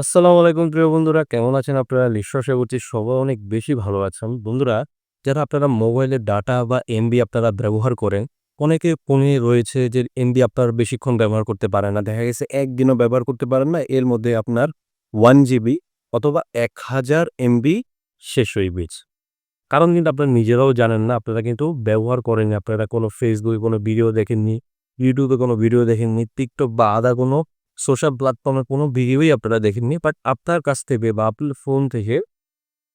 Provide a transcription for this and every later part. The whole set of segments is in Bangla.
আসসালামু আলাইকুম প্রিয় বন্ধুরা, কেমন আছেন আপনারা? বিশ্বাসে করছি সবাই অনেক বেশি ভালো আছেন। বন্ধুরা, যারা আপনারা মোবাইলের ডাটা বা এমবি আপনারা ব্যবহার করেন, অনেকে ফোনে রয়েছে যে এমবি আপনার বেশিক্ষণ ব্যবহার করতে পারে না। দেখা গেছে একদিনও ব্যবহার করতে পারেন না, এর মধ্যে আপনার ওয়ান জিবি অথবা এক হাজার এমবি শেষ হয়ে গেছে কারণ কিন্তু আপনারা নিজেরাও জানেন না, আপনারা কিন্তু ব্যবহার করেননি, আপনারা কোনো ফেসবুকে কোনো ভিডিও দেখেননি ইউটিউবে কোনো ভিডিও দেখেননি টিকটক বা আদা কোনো সোশ্যাল প্ল্যাটফর্মে কোনো ভিডিওই আপনারা দেখেননি বাট আপনার কাছ থেকে বা আপনার ফোন থেকে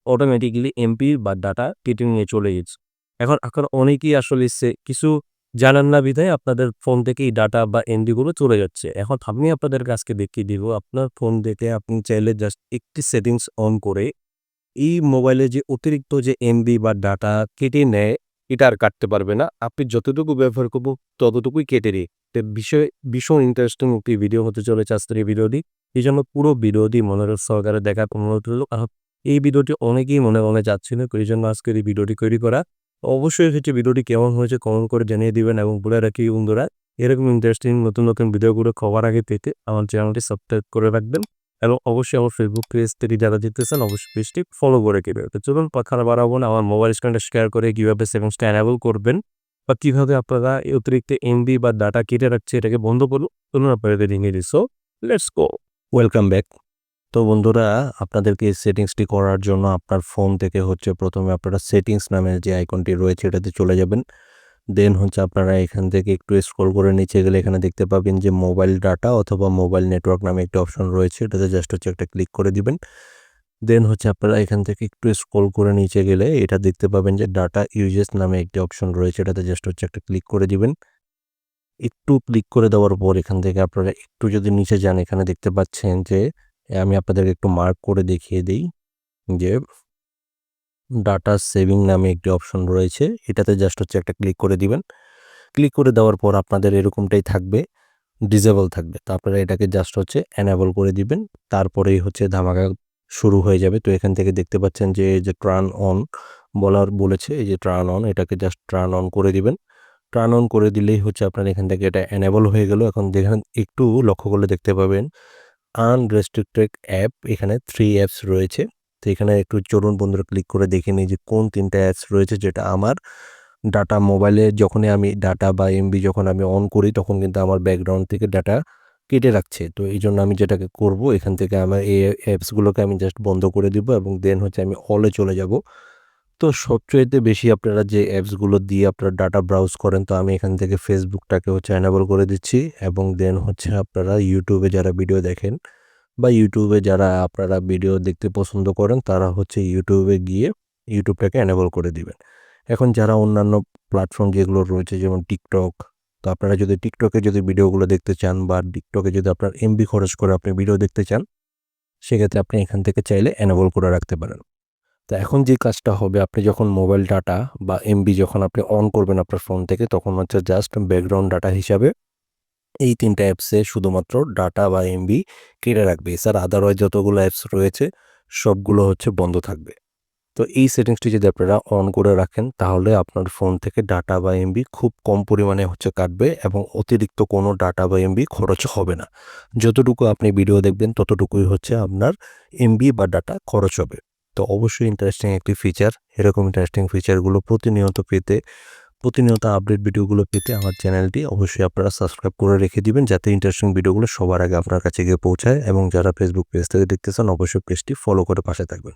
অটোমেটিক্যালি এমপি বা ডাটা কেটে নিয়ে চলে গেছে। এখন এখন অনেকেই আসলে কিছু জানান না বিধায় আপনাদের ফোন থেকে এই ডাটা বা এমবিগুলো চলে যাচ্ছে। এখন আমি আপনাদের কাছকে দেখিয়ে দিব, আপনার ফোন থেকে আপনি চাইলে জাস্ট একটি সেটিংস অন করে এই মোবাইলে যে অতিরিক্ত যে এমবি বা ডাটা কেটে নেয়, এটা আর কাটতে পারবে না। আপনি যতটুকু ব্যবহার করব, ততটুকুই কেটে তো বিষয়, ভীষণ ইন্টারেস্টিং একটি ভিডিও হতে চলেছে আজকের এই ভিডিওটি এই জন্য পুরো ভিডিওটি মনোযোগ সহকারে দেখার অনুরোধ রইল। কারণ এই ভিডিওটি অনেকেই মনে মনে যাচ্ছিল এই জন্য আজকের এই ভিডিওটি তৈরি করা। অবশ্যই হচ্ছে ভিডিওটি কেমন হয়েছে কমেন্ট করে জানিয়ে দিবেন এবং বলে রাখি বন্ধুরা, এরকম ইন্টারেস্টিং নতুন নতুন ভিডিওগুলো খবর আগে পেতে আমার চ্যানেলটি সাবস্ক্রাইব করে রাখবেন। এবং অবশ্যই আমার ফেসবুক পেজ থেকে যারা জিতেছেন অবশ্যই পেজটি ফলো করে কেবে তো চলুন, কথা বাড়াবো না। আমার মোবাইল স্ক্রিনটা শেয়ার করে কীভাবে সেটিংসটা অ্যানাবল করবেন। বা কীভাবে আপনারা এই অতিরিক্ত এমবি বা ডাটা কেটে রাখছে এটাকে বন্ধ করুন, চলুন আপনাদের দিই। So let's go welcome back তো বন্ধুরা, আপনাদেরকে এই সেটিংসটি করার জন্য আপনার ফোন থেকে হচ্ছে প্রথমে আপনারা সেটিংস নামের যে আইকনটি রয়েছে এটাতে চলে যাবেন। দেন হচ্ছে আপনারা এখান থেকে একটু স্ক্রল করে নিচে গেলে এখানে দেখতে পাবেন যে মোবাইল ডাটা অথবা মোবাইল নেটওয়ার্ক নামে একটি অপশন রয়েছে, এটাতে জাস্ট হচ্ছে একটা ক্লিক করে দিবেন। দেন হচ্ছে আপনারা এখান থেকে একটু স্ক্রল করে নিচে গেলে এটা দেখতে পাবেন যে ডাটা ইউজেস নামে একটি অপশন রয়েছে। এটাতে জাস্ট হচ্ছে একটা ক্লিক করে দিবেন। একটু ক্লিক করে দেওয়ার পর এখান থেকে আপনারা একটু যদি নিচে যান, এখানে দেখতে পাচ্ছেন যে, আমি আপনাদেরকে একটু মার্ক করে দেখিয়ে দিই যে ডাটা সেভিং নামে একটি অপশন রয়েছে। এটাতে জাস্ট হচ্ছে একটা ক্লিক করে দিবেন। ক্লিক করে দেওয়ার পর আপনাদের এরকমটাই থাকবে ডিজেবল থাকবে। তারপরে এটাকে জাস্ট হচ্ছে অ্যানাবল করে দিবেন। তারপরেই হচ্ছে ধামাকা শুরু হয়ে যাবে। তো এখান থেকে দেখতে পাচ্ছেন যে যে ট্রান অন বলার, বলেছে, এই যে ট্রান অন, এটাকে জাস্ট ট্রান অন করে দিবেন। ট্রান অন করে দিলেই হচ্ছে আপনার এখান থেকে এটা অ্যানেবল হয়ে গেল। এখন দেখেন, একটু লক্ষ্য করলে দেখতে পাবেন আনরেস্ট্রিক্টেড অ্যাপ এখানে থ্রি অ্যাপস রয়েছে। তো এখানে একটু চলুন বন্ধুরা ক্লিক করে দেখে নিই যে কোন তিনটা অ্যাপস রয়েছে যেটা আমার ডাটা মোবাইলে যখনই আমি ডাটা বা এমবি যখন আমি অন করি, তখন কিন্তু আমার ব্যাকগ্রাউন্ড থেকে ডাটা কেটে রাখছে। তো এই জন্য আমি যেটাকে করব, এখান থেকে আমার এই অ্যাপসগুলোকে আমি জাস্ট বন্ধ করে দিব এবং দেন হচ্ছে আমি অলে চলে যাব। তো সবচেয়েতে বেশি আপনারা যে অ্যাপসগুলো দিয়ে আপনারা ডাটা ব্রাউজ করেন, তো আমি এখান থেকে ফেসবুকটাকে হচ্ছে অ্যানাবল করে দিচ্ছি এবং দেন হচ্ছে আপনারা ইউটিউবে যারা ভিডিও দেখেন বা ইউটিউবে যারা আপনারা ভিডিও দেখতে পছন্দ করেন, তারা হচ্ছে ইউটিউবে গিয়ে ইউটিউবটাকে অ্যানেবল করে দিবেন। এখন যারা অন্যান্য প্ল্যাটফর্ম যেগুলো রয়েছে, যেমন টিকটক তো আপনারা যদি টিকটকে যদি ভিডিওগুলো দেখতে চান বা টিকটকে যদি আপনার এমবি খরচ করে আপনি ভিডিও দেখতে চান, সেক্ষেত্রে আপনি এখান থেকে চাইলে অ্যানেবল করে রাখতে পারেন। তো এখন যে কাজটা হবে, আপনি যখন মোবাইল ডাটা বা এমবি যখন আপনি অন করবেন আপনার ফোন থেকে, তখন হচ্ছে জাস্ট ব্যাকগ্রাউন্ড ডাটা হিসাবে এই তিনটা অ্যাপসে শুধুমাত্র ডাটা বা এমবি কেটে রাখবে। এছাড়া আদারওয়াইজ যতগুলো অ্যাপস রয়েছে, সবগুলো হচ্ছে বন্ধ থাকবে। তো এই সেটিংসটি যদি আপনারা অন করে রাখেন, তাহলে আপনার ফোন থেকে ডাটা বা এমবি খুব কম পরিমাণে হচ্ছে কাটবে এবং অতিরিক্ত কোনো ডাটা বা এমবি খরচ হবে না। যতটুকু আপনি ভিডিও দেখবেন, ততটুকুই হচ্ছে আপনার এমবি বা ডাটা খরচ হবে। তো অবশ্যই ইন্টারেস্টিং একটি ফিচার এরকম ইন্টারেস্টিং ফিচারগুলো প্রতিনিয়ত পেতে, প্রতিনিয়ত আপডেট ভিডিওগুলো পেতে আমার চ্যানেলটি অবশ্যই আপনারা সাবস্ক্রাইব করে রেখে দিবেন, যাতে ইন্টারেস্টিং ভিডিওগুলো সবার আগে আপনার কাছে গিয়ে পৌঁছায় এবং যারা ফেসবুক পেজ থেকে দেখতেছেন, অবশ্যই পেজটি ফলো করে পাশে থাকবেন।